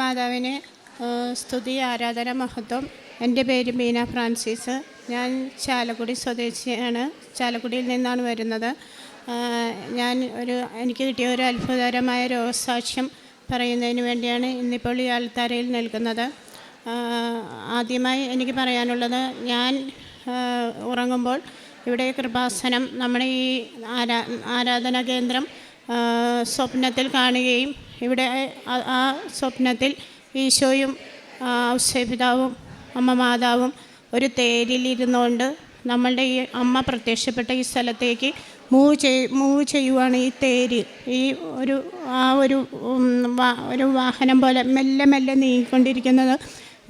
മാതാവിന് സ്തുതി ആരാധന മഹത്വം. എന്റെ പേര് മീന ഫ്രാൻസിസ്. ഞാൻ ചാലക്കുടി സ്വദേശിയാണ്. ചാലക്കുടിയിൽ നിന്നാണ് വരുന്നത്. ഞാൻ ഒരു എനിക്ക് കിട്ടിയ ഒരു അത്ഭുതകരമായ രോഗസാക്ഷ്യം പറയുന്നതിന് വേണ്ടിയാണ് ഇന്നിപ്പോൾ ഈ ആൾത്താരയിൽ നിൽക്കുന്നത്. ആദ്യമായി എനിക്ക് പറയാനുള്ളത് ഞാൻ ഉറങ്ങുമ്പോൾ ഇവിടെ കൃപാസനം നമ്മുടെ ഈ ആരാ ആരാധനാ കേന്ദ്രം സ്വപ്നത്തിൽ കാണുകയും ഇവിടെ ആ- സ്വപ്നത്തിൽ ഈശോയും ഔഷപിതാവും അമ്മ മാതാവും ഒരു തേരിലിരുന്നുകൊണ്ട് നമ്മളുടെ ഈ അമ്മ പ്രത്യക്ഷപ്പെട്ട ഈ സ്ഥലത്തേക്ക് മൂവ് ചെയ് മൂവ് ചെയ്യുവാണ് ഈ തേര്. ഈ ഒരു ആ ഒരു ഒരു വാഹനം പോലെ മെല്ലെ മെല്ലെ നീങ്ങിക്കൊണ്ടിരിക്കുന്നത്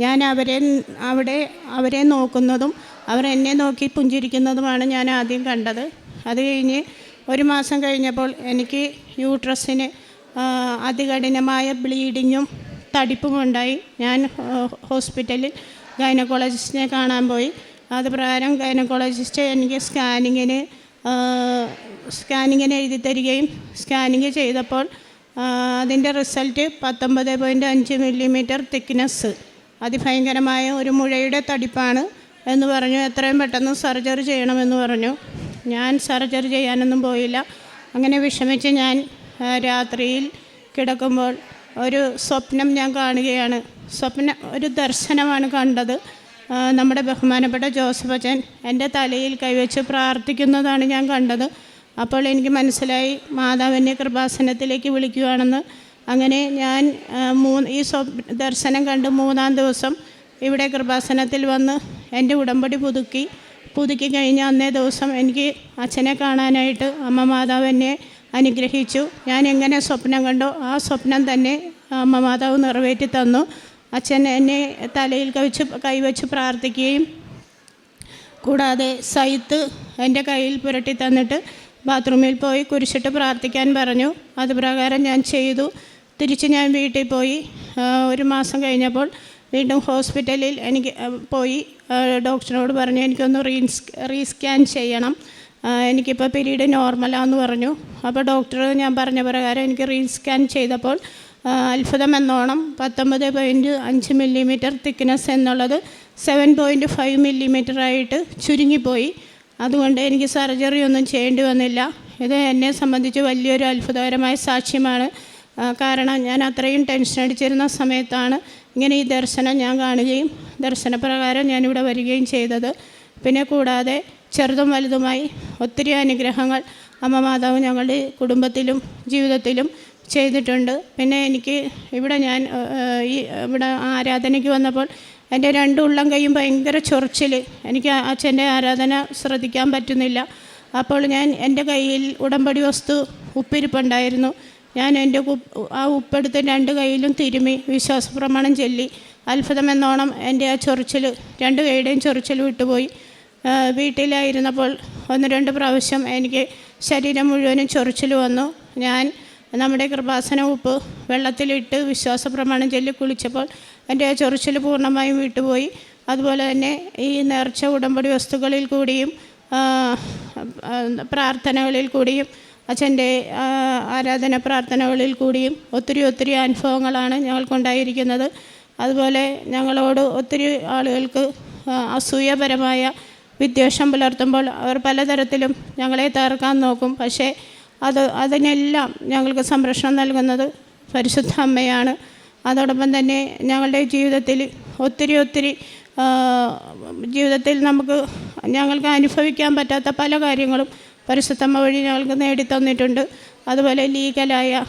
ഞാൻ അവരെ അവിടെ അവരെ നോക്കുന്നതും അവർ എന്നെ നോക്കി പുഞ്ചിരിക്കുന്നതുമാണ് ഞാൻ ആദ്യം കണ്ടത്. അത് കഴിഞ്ഞ് ഒരു മാസം കഴിഞ്ഞപ്പോൾ എനിക്ക് യൂട്രസിന് അതികഠിനമായ ബ്ലീഡിങ്ങും തടിപ്പും ഉണ്ടായി. ഞാൻ ഹോസ്പിറ്റലിൽ ഗൈനക്കോളജിസ്റ്റിനെ കാണാൻ പോയി. അത് പ്രകാരം ഗൈനക്കോളജിസ്റ്റ് എനിക്ക് സ്കാനിങ്ങിന് സ്കാനിങ്ങിന് എഴുതി തരികയും സ്കാനിങ് ചെയ്തപ്പോൾ അതിന്റെ റിസൾട്ട് പത്തൊമ്പത് പോയിന്റ് അഞ്ച് മില്ലിമീറ്റർ തിക്നെസ് അതിഭയങ്കരമായ ഒരു മുഴയുടെ തടിപ്പാണ് എന്ന് പറഞ്ഞു. എത്രയും പെട്ടെന്ന് സർജറി ചെയ്യണമെന്ന് പറഞ്ഞു. ഞാൻ സർജറി ചെയ്യാനൊന്നും പോയില്ല. അങ്ങനെ വിഷമിച്ച് ഞാൻ രാത്രിയിൽ കിടക്കുമ്പോൾ ഒരു സ്വപ്നം ഞാൻ കാണുകയാണ്. സ്വപ്നം ഒരു ദർശനമാണ് കണ്ടത്. നമ്മുടെ ബഹുമാനപ്പെട്ട ജോസഫ് അച്ഛൻ എന്റെ തലയിൽ കൈവച്ച് പ്രാർത്ഥിക്കുന്നതാണ് ഞാൻ കണ്ടത്. അപ്പോൾ എനിക്ക് മനസ്സിലായി മാതാവിന്റെ കൃപാസനത്തിലേക്ക് വിളിക്കുകയാണെന്ന് അങ്ങനെ ഞാൻ മൂ ഈ സ്വപ്ന ദർശനം കണ്ട് മൂന്നാം ദിവസം ഇവിടെ കൃപാസനത്തിൽ വന്ന് എന്റെ ഉടമ്പടി പുതുക്കി പുതുക്കി കഴിഞ്ഞ അന്നേ ദിവസം എനിക്ക് അച്ഛനെ കാണാനായിട്ട് അമ്മ മാതാവ് എന്നെ അനുഗ്രഹിച്ചു. ഞാൻ എങ്ങനെ സ്വപ്നം കണ്ടോ ആ സ്വപ്നം തന്നെ അമ്മ മാതാവ് നിറവേറ്റി തന്നു. അച്ഛൻ എന്നെ തലയിൽ കവിച്ച് കൈവച്ച് പ്രാർത്ഥിക്കുകയും കൂടാതെ സൈത്ത് എന്റെ കയ്യിൽ പുരട്ടി തന്നിട്ട് ബാത്റൂമിൽ പോയി കുരിശിട്ട് പ്രാർത്ഥിക്കാൻ പറഞ്ഞു. അതുപ്രകാരം ഞാൻ ചെയ്തു. തിരിച്ച് ഞാൻ വീട്ടിൽ പോയി. ഒരു മാസം കഴിഞ്ഞപ്പോൾ വീണ്ടും ഹോസ്പിറ്റലിൽ എനിക്ക് പോയി. ഡോക്ടറിനോട് പറഞ്ഞു എനിക്കൊന്ന് റീസ് റീസ്കാൻ ചെയ്യണം. എനിക്കിപ്പോൾ പീരീഡ് നോർമലാന്ന് പറഞ്ഞു. അപ്പോൾ ഡോക്ടർ ഞാൻ പറഞ്ഞ പ്രകാരം എനിക്ക് റീസ്കാൻ ചെയ്തപ്പോൾ അത്ഭുതം എന്നോണം പത്തൊമ്പത് പോയിന്റ് അഞ്ച് മില്ലിമീറ്റർ തിക്നെസ് എന്നുള്ളത് സെവൻ പോയിന്റ് ഫൈവ് മില്ലിമീറ്റർ ആയിട്ട് ചുരുങ്ങിപ്പോയി. അതുകൊണ്ട് എനിക്ക് സർജറി ഒന്നും ചെയ്യേണ്ടി വന്നില്ല. ഇത് എന്നെ സംബന്ധിച്ച് വലിയൊരു അത്ഭുതകരമായ സാക്ഷ്യമാണ്. കാരണം ഞാൻ അത്രയും ടെൻഷൻ അടിച്ചിരുന്ന സമയത്താണ് ഇങ്ങനെ ഈ ദർശനം ഞാൻ കാണുകയും ദർശനപ്രകാരം ഞാനിവിടെ വരികയും ചെയ്തത്. പിന്നെ കൂടാതെ ചെറുതും വലുതുമായി ഒത്തിരി അനുഗ്രഹങ്ങൾ അമ്മ മാതാവ് ഞങ്ങളുടെ കുടുംബത്തിലും ജീവിതത്തിലും ചെയ്തിട്ടുണ്ട്. പിന്നെ എനിക്ക് ഇവിടെ ഞാൻ ഈ ഇവിടെ ആരാധനയ്ക്ക് വന്നപ്പോൾ എന്റെ രണ്ട് ഉള്ളം കൈയും ഭയങ്കര ചൊറിച്ചിൽ എനിക്ക് അച്ഛന്റെ ആരാധന ശ്രദ്ധിക്കാൻ പറ്റുന്നില്ല. അപ്പോൾ ഞാൻ എന്റെ കയ്യിൽ ഉടമ്പടി വസ്തു ഉപ്പിരിപ്പുണ്ടായിരുന്നു. ഞാൻ എന്റെ ആ ഉപ്പെടുത്ത് രണ്ട് കൈയിലും തിരുമി വിശ്വാസപ്രമാണം ചൊല്ലി. അത്ഭുതമെന്നോണം എന്റെ ആ ചൊറിച്ചിൽ രണ്ട് കൈയുടെയും ചൊറിച്ചിൽ വിട്ടുപോയി വീട്ടിലായിരുന്നപ്പോൾ ഒന്ന് രണ്ട് പ്രാവശ്യം എനിക്ക് ശരീരം മുഴുവനും ചൊറിച്ചിൽ വന്നു. ഞാൻ നമ്മുടെ കൃപാസന ഉപ്പ് വെള്ളത്തിലിട്ട് വിശ്വാസ പ്രമാണം ചൊല്ലി കുളിച്ചപ്പോൾ എന്റെ ചൊറിച്ചിൽ പൂർണമായും വിട്ടുപോയി. അതുപോലെ തന്നെ ഈ നേർച്ച ഉടമ്പടി വസ്തുക്കളിൽ കൂടിയും പ്രാർത്ഥനകളിൽ കൂടിയും അച്ഛന്റെ ആരാധന പ്രാർത്ഥനകളിൽ കൂടിയും ഒത്തിരി ഒത്തിരി അനുഭവങ്ങളാണ് ഞങ്ങൾക്കുണ്ടായിരിക്കുന്നത്. അതുപോലെ ഞങ്ങളോട് ഒത്തിരി ആളുകൾക്ക് അസൂയപരമായ വിദ്വേഷം പുലർത്തുമ്പോൾ അവർ പലതരത്തിലും ഞങ്ങളെ തകർക്കാൻ നോക്കും. പക്ഷേ അത് അതിനെല്ലാം ഞങ്ങൾക്ക് സംരക്ഷണം നൽകുന്നത് പരിശുദ്ധ അമ്മയാണ്. അതോടൊപ്പം തന്നെ ഞങ്ങളുടെ ജീവിതത്തിൽ ഒത്തിരി ഒത്തിരി ജീവിതത്തിൽ നമുക്ക് ഞങ്ങൾക്ക് അനുഭവിക്കാൻ പറ്റാത്ത പല കാര്യങ്ങളും പരിശുദ്ധമ്മ വഴി ഞങ്ങൾക്ക് നേടിത്തന്നിട്ടുണ്ട്. അതുപോലെ ലീഗലായ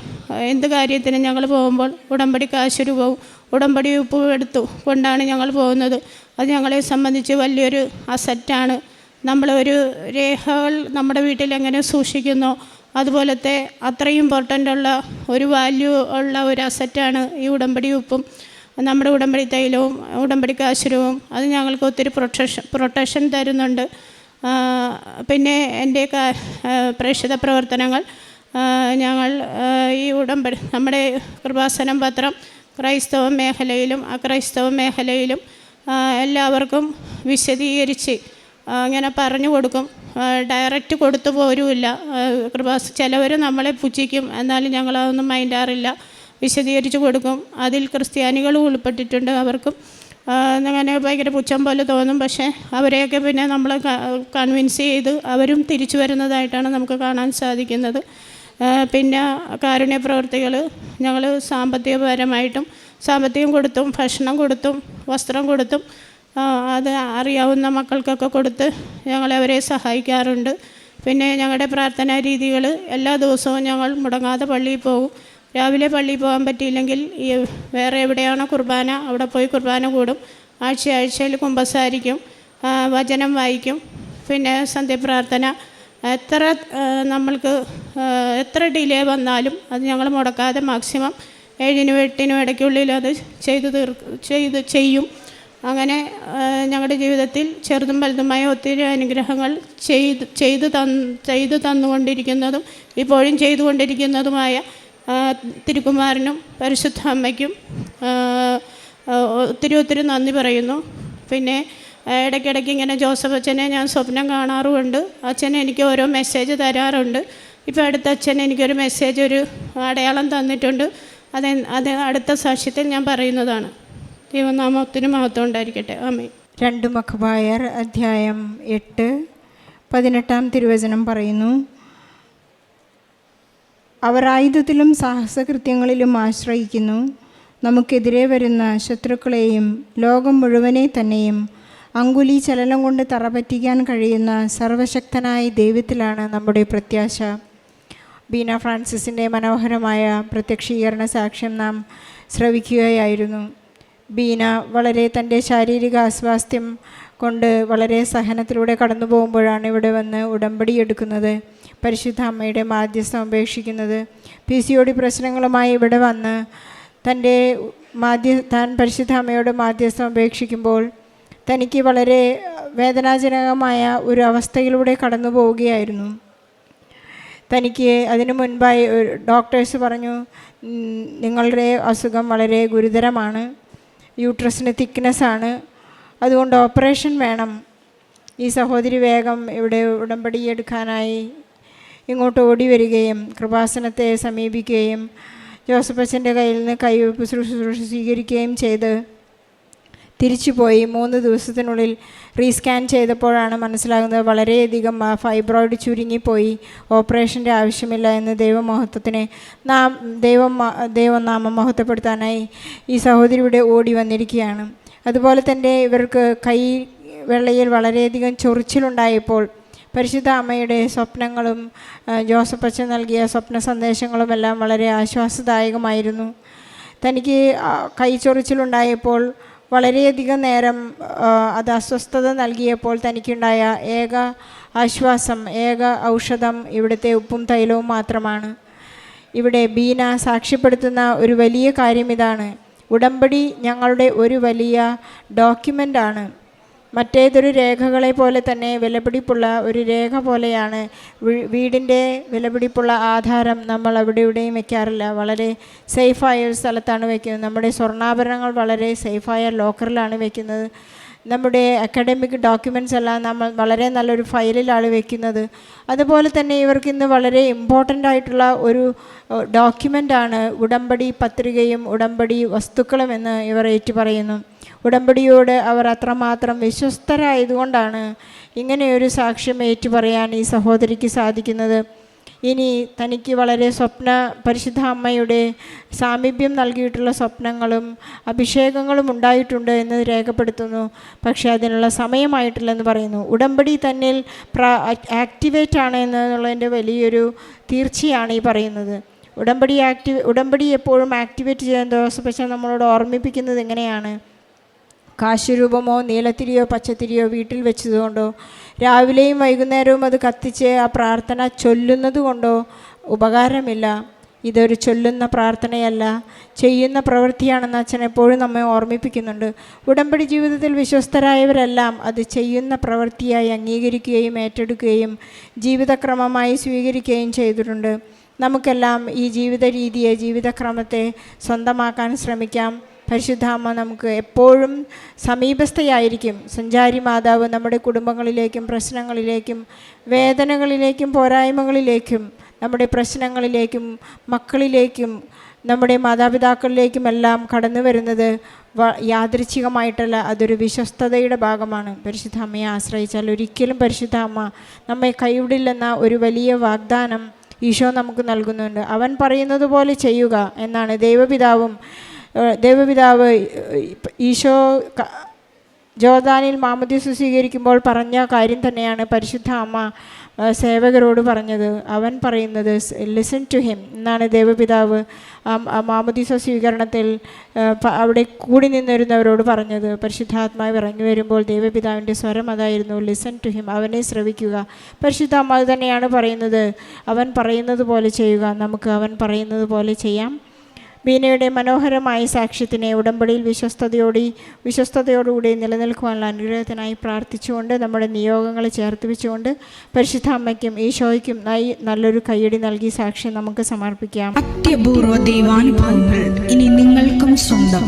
എന്ത് കാര്യത്തിനും ഞങ്ങൾ പോകുമ്പോൾ ഉടമ്പടി കാശ് രൂപവും ഉടമ്പടി ഉപ്പ് എടുത്തു കൊണ്ടാണ് ഞങ്ങൾ പോകുന്നത്. അത് ഞങ്ങളെ സംബന്ധിച്ച് വലിയൊരു അസറ്റാണ്. നമ്മളൊരു രേഖകൾ നമ്മുടെ വീട്ടിൽ എങ്ങനെ സൂക്ഷിക്കുന്നു അതുപോലത്തെ അത്രയും ഇമ്പോർട്ടന്റ് ഉള്ള ഒരു വാല്യൂ ഉള്ള ഒരു അസറ്റാണ് ഈ ഉടമ്പടി ഉപ്പും നമ്മുടെ ഉടമ്പടി തൈലവും ഉടമ്പടി കാശുരവും. അത് ഞങ്ങൾക്ക് ഒത്തിരി പ്രൊട്ടക്ഷൻ പ്രൊട്ടക്ഷൻ തരുന്നുണ്ട്. പിന്നെ എന്റെ പ്രേക്ഷിത പ്രവർത്തനങ്ങൾ. ഞങ്ങൾ ഈ ഉടമ്പടി നമ്മുടെ കൃപാസനം പത്രം ക്രൈസ്തവ മേഖലയിലും അക്രൈസ്തവ മേഖലയിലും എല്ലാവർക്കും വിശദീകരിച്ച് ഇങ്ങനെ പറഞ്ഞു കൊടുക്കും. ഡയറക്റ്റ് കൊടുത്തു പോരുമില്ല. കൃപാസ് ചിലവർ നമ്മളെ പുച്ഛിക്കും. എന്നാലും ഞങ്ങളതൊന്നും മൈൻഡാറില്ല വിശദീകരിച്ച് കൊടുക്കും. അതിൽ ക്രിസ്ത്യാനികളും ഉൾപ്പെട്ടിട്ടുണ്ട് അവർക്കും. അങ്ങനെ ഭയങ്കര പുച്ഛം പോലെ തോന്നും. പക്ഷേ അവരെയൊക്കെ പിന്നെ നമ്മൾ കൺവിൻസ് ചെയ്ത് അവരും തിരിച്ചു വരുന്നതായിട്ടാണ് നമുക്ക് കാണാൻ സാധിക്കുന്നത്. പിന്നെ കാരുണ്യ പ്രവർത്തികൾ ഞങ്ങൾ സാമ്പത്തികപരമായിട്ടും സാമ്പത്തികം കൊടുത്തും ഭക്ഷണം കൊടുത്തും വസ്ത്രം കൊടുത്തും അത് അറിയാവുന്ന മക്കൾക്കൊക്കെ കൊടുത്ത് ഞങ്ങൾ അവരെ സഹായിക്കാറുണ്ട്. പിന്നെ ഞങ്ങളുടെ പ്രാർത്ഥനാ രീതികൾ എല്ലാ ദിവസവും ഞങ്ങൾ മുടങ്ങാതെ പള്ളിയിൽ പോകും. രാവിലെ പള്ളിയിൽ പോകാൻ പറ്റിയില്ലെങ്കിൽ ഈ വേറെ എവിടെയാണോ കുർബാന അവിടെ പോയി കുർബാന കൂടും. ആഴ്ച ആഴ്ചയിൽ കുമ്പസാരിക്കും വചനം വായിക്കും. പിന്നെ സന്ധ്യപ്രാർത്ഥന എത്ര നമ്മൾക്ക് എത്ര ഡിലേ വന്നാലും അത് ഞങ്ങൾ മുടക്കാതെ മാക്സിമം ഏഴിനും എട്ടിനും ഇടയ്ക്കുള്ളിൽ അത് ചെയ്തു തീർ ചെയ്ത് ചെയ്യും. അങ്ങനെ ഞങ്ങളുടെ ജീവിതത്തിൽ ചെറുതും വലുതുമായ ഒത്തിരി അനുഗ്രഹങ്ങൾ ചെയ്ത് ചെയ്ത് തന്ന് ചെയ്ത് തന്നുകൊണ്ടിരിക്കുന്നതും ഇപ്പോഴും ചെയ്തുകൊണ്ടിരിക്കുന്നതുമായ തിരുക്കുമാരനും പരിശുദ്ധ അമ്മയ്ക്കും ഒത്തിരി ഒത്തിരി നന്ദി പറയുന്നു. പിന്നെ ഇടയ്ക്കിടയ്ക്ക് ഇങ്ങനെ ജോസഫ് അച്ഛനെ ഞാൻ സ്വപ്നം കാണാറുമുണ്ട്. അച്ഛൻ എനിക്ക് ഓരോ മെസ്സേജ് തരാറുണ്ട്. ഇപ്പോൾ അടുത്ത അച്ഛൻ എനിക്കൊരു മെസ്സേജ് ഒരു അടയാളം തന്നിട്ടുണ്ട്. അത് അത് അടുത്ത സാക്ഷ്യത്തിൽ ഞാൻ പറയുന്നതാണ്. ദൈവനാമത്തിന് മഹത്വം ഉണ്ടായിരിക്കട്ടെ. ആമേ രണ്ട് മഖബായർ അധ്യായം എട്ട് പതിനെട്ടാം തിരുവചനം പറയുന്നു. അവർ ആയുധത്തിലും സാഹസകൃത്യങ്ങളിലും ആശ്രയിക്കുന്നു. നമുക്കെതിരെ വരുന്ന ശത്രുക്കളെയും ലോകം മുഴുവനെ തന്നെയും അങ്കുലി ചലനം കൊണ്ട് തറപറ്റിക്കാൻ കഴിയുന്ന സർവശക്തനായ ദൈവത്തിലാണ് നമ്മുടെ പ്രത്യാശ. ബീന ഫ്രാൻസിസിന്റെ മനോഹരമായ പ്രത്യക്ഷീകരണ സാക്ഷ്യം നാം ശ്രവിക്കുകയായിരുന്നു. ബീന വളരെ തന്റെ ശാരീരിക അസ്വാസ്ഥ്യം കൊണ്ട് വളരെ സഹനത്തിലൂടെ കടന്നു പോകുമ്പോഴാണ് ഇവിടെ വന്ന് ഉടമ്പടി എടുക്കുന്നത്. പരിശുദ്ധ അമ്മയുടെ മാധ്യസ്ഥം ഉപേക്ഷിക്കുന്നത് പി. സി. ഒ ഡി പ്രശ്നങ്ങളുമായി ഇവിടെ വന്ന് തന്റെ മാധ്യ താൻ പരിശുദ്ധ അമ്മയോട് മാധ്യസ്ഥം ഉപേക്ഷിക്കുമ്പോൾ തനിക്ക് വളരെ വേദനാജനകമായ ഒരു അവസ്ഥയിലൂടെ കടന്നു പോവുകയായിരുന്നു. തനിക്ക് അതിനു മുൻപായി ഡോക്ടേഴ്സ് പറഞ്ഞു നിങ്ങളുടെ അസുഖം വളരെ ഗുരുതരമാണ്. യൂട്രസിന് തിക്നെസ് ആണ്. അതുകൊണ്ട് ഓപ്പറേഷൻ വേണം. ഈ സഹോദരി വേഗം ഇവിടെ ഉടമ്പടി എടുക്കാനായി ഇങ്ങോട്ട് ഓടി വരികയും കൃപാസനത്തെ സമീപിക്കുകയും ജോസഫ് അച്ഛന്റെ കയ്യിൽ നിന്ന് കൈവയ്പ് ശുശ്രൂഷ സ്വീകരിക്കുകയും ചെയ്ത് തിരിച്ചുപോയി മൂന്ന് ദിവസത്തിനുള്ളിൽ റീസ്കാൻ ചെയ്തപ്പോഴാണ് മനസ്സിലാകുന്നത് വളരെയധികം ഫൈബ്രോയിഡ് ചുരുങ്ങിപ്പോയി. ഓപ്പറേഷന്റെ ആവശ്യമില്ല എന്ന് ദൈവമഹത്വത്തിന് നാം ദൈവം ദൈവം നാമം മഹത്വപ്പെടുത്താനായി ഈ സഹോദരിയുടെ ഓടി വന്നിരിക്കുകയാണ്. അതുപോലെ തന്നെ ഇവർക്ക് കൈ വെള്ളയിൽ വളരെയധികം ചൊറിച്ചിലുണ്ടായപ്പോൾ പരിശുദ്ധ അമ്മയുടെ സ്വപ്നങ്ങളും ജോസഫ് അച്ഛൻ നൽകിയ സ്വപ്ന സന്ദേശങ്ങളും എല്ലാം വളരെ ആശ്വാസദായകമായിരുന്നു. തനിക്ക് കൈ ചൊറിച്ചിലുണ്ടായപ്പോൾ വളരെയധികം നേരം അത് അസ്വസ്ഥത നൽകിയപ്പോൾ തനിക്കുണ്ടായ ഏക ആശ്വാസം ഏക ഔഷധം ഇവിടുത്തെ ഉപ്പും തൈലവും മാത്രമാണ്. ഇവിടെ ബീന സാക്ഷ്യപ്പെടുത്തുന്ന ഒരു വലിയ കാര്യം ഇതാണ്. ഉടമ്പടി ഞങ്ങളുടെ ഒരു വലിയ ഡോക്യുമെന്റാണ് മറ്റേതൊരു രേഖകളെ പോലെ തന്നെ വിലപിടിപ്പുള്ള ഒരു രേഖ പോലെയാണ് വീടിന്റെ വിലപിടിപ്പുള്ള ആധാരം നമ്മൾ അവിടെ ഇവിടെയും വയ്ക്കാറില്ല. വളരെ സേഫായ ഒരു സ്ഥലത്താണ് വയ്ക്കുന്നത്. നമ്മുടെ സ്വർണാഭരണങ്ങൾ വളരെ സേഫായ ലോക്കറിലാണ് വയ്ക്കുന്നത്. നമ്മുടെ അക്കാഡമിക് ഡോക്യുമെന്റ്സ് എല്ലാം നമ്മൾ വളരെ നല്ലൊരു ഫയലിലാണ് വയ്ക്കുന്നത്. അതുപോലെ തന്നെ ഇവർക്ക് ഇന്ന് വളരെ ഇമ്പോർട്ടന്റ് ആയിട്ടുള്ള ഒരു ഡോക്യുമെന്റാണ് ഉടമ്പടി പത്രികയും ഉടമ്പടി വസ്തുക്കളും എന്ന് ഇവർ ഏറ്റു പറയുന്നു. ഉടമ്പടിയോട് അവർ അത്രമാത്രം വിശ്വസ്തരായതുകൊണ്ടാണ് ഇങ്ങനെയൊരു സാക്ഷ്യം ഏറ്റുപറയാൻ ഈ സഹോദരിക്ക് സാധിക്കുന്നത്. ഇനി തനിക്ക് വളരെ സ്വപ്ന പരിശുദ്ധ അമ്മയുടെ സാമീപ്യം നൽകിയിട്ടുള്ള സ്വപ്നങ്ങളും അഭിഷേകങ്ങളും ഉണ്ടായിട്ടുണ്ട് എന്ന് രേഖപ്പെടുത്തുന്നു. പക്ഷേ അതിനുള്ള സമയമായിട്ടില്ലെന്ന് പറയുന്നു. ഉടമ്പടി തന്നിൽ ആക്ടിവേറ്റ് ആണ് എന്നുള്ളതിന്റെ വലിയൊരു തീർച്ചയാണ് ഈ പറയുന്നത്. ഉടമ്പടി ആക്ടി ഉടമ്പടി എപ്പോഴും ആക്ടിവേറ്റ് ചെയ്യാൻ പക്ഷേ നമ്മളോട് ഓർമ്മിപ്പിക്കുന്നത് എങ്ങനെയാണ് കാശുരൂപമോ നീലത്തിരിയോ പച്ചത്തിരിയോ വീട്ടിൽ വെച്ചതുകൊണ്ടോ രാവിലെയും വൈകുന്നേരവും അത് കത്തിച്ച് ആ പ്രാർത്ഥന ചൊല്ലുന്നത് കൊണ്ടോ ഉപകാരമില്ല. ഇതൊരു ചൊല്ലുന്ന പ്രാർത്ഥനയല്ല ചെയ്യുന്ന പ്രവൃത്തിയാണെന്ന് അച്ഛൻ എപ്പോഴും നമ്മെ ഓർമ്മിപ്പിക്കുന്നുണ്ട്. ഉടമ്പടി ജീവിതത്തിൽ വിശ്വസ്തരായവരെല്ലാം അത് ചെയ്യുന്ന പ്രവൃത്തിയായി അംഗീകരിക്കുകയും ഏറ്റെടുക്കുകയും ജീവിതക്രമമായി സ്വീകരിക്കുകയും ചെയ്തിട്ടുണ്ട്. നമുക്കെല്ലാം ഈ ജീവിത രീതിയെ ജീവിതക്രമത്തെ സ്വന്തമാക്കാൻ ശ്രമിക്കാം. പരിശുദ്ധാമ്മ നമുക്ക് എപ്പോഴും സമീപസ്ഥയായിരിക്കും. സഞ്ചാരി മാതാവ് നമ്മുടെ കുടുംബങ്ങളിലേക്കും പ്രശ്നങ്ങളിലേക്കും വേദനകളിലേക്കും പോരായ്മകളിലേക്കും നമ്മുടെ പ്രശ്നങ്ങളിലേക്കും മക്കളിലേക്കും നമ്മുടെ മാതാപിതാക്കളിലേക്കുമെല്ലാം കടന്നു വരുന്നത് യാദൃച്ഛികമായിട്ടല്ല അതൊരു വിശ്വസ്തതയുടെ ഭാഗമാണ്. പരിശുദ്ധ അമ്മയെ ആശ്രയിച്ചാൽ ഒരിക്കലും പരിശുദ്ധ അമ്മ നമ്മെ കൈവിടില്ലെന്ന ഒരു വലിയ വാഗ്ദാനം ഈശോ നമുക്ക് നൽകുന്നുണ്ട്. അവൻ പറയുന്നത് പോലെ ചെയ്യുക എന്നാണ് ദൈവപിതാവും ദൈവപിതാവ് ഈശോ ജോർദാനിൽ മാമദ്യസ് സ്വീകരിക്കുമ്പോൾ പറഞ്ഞ കാര്യം തന്നെയാണ് പരിശുദ്ധ അമ്മ സേവകരോട് പറഞ്ഞത്. അവൻ പറയുന്നത് ലിസൺ ടു ഹിം എന്നാണ് ദേവപിതാവ് മാമദീസ സ്വീകരണത്തിൽ അവിടെ കൂടി നിന്നിരുന്നവരോട് പറഞ്ഞത്. പരിശുദ്ധാത്മാവ് ഇറങ്ങി വരുമ്പോൾ ദേവപിതാവിന്റെ സ്വരം അതായിരുന്നു ലിസൺ ടു ഹിം അവനെ ശ്രവിക്കുക. പരിശുദ്ധ അമ്മ തന്നെയാണ് പറയുന്നത്. അവൻ പറയുന്നത് പോലെ ചെയ്യുക. നമുക്ക് അവൻ പറയുന്നത് പോലെ ചെയ്യാം. ബീനയുടെ മനോഹരമായ സാക്ഷ്യത്തിനെ ഉടമ്പടിയിൽ വിശ്വസ്തയോടെ വിശ്വസ്തയോടുകൂടി നിലനിൽക്കുവാനുള്ള അനുഗ്രഹത്തിനായി പ്രാർത്ഥിച്ചുകൊണ്ട് നമ്മുടെ നിയോഗങ്ങളെ ചേർത്ത് വെച്ചുകൊണ്ട് പരിശുദ്ധാമ്മയ്ക്കും ഈശോയ്ക്കും നല്ലൊരു കയ്യടി നൽകി സാക്ഷ്യം നമുക്ക് സമർപ്പിക്കാം. അത്യപൂർവ ദൈവാനുഭവങ്ങൾ ഇനി നിങ്ങൾക്കും സ്വന്തം.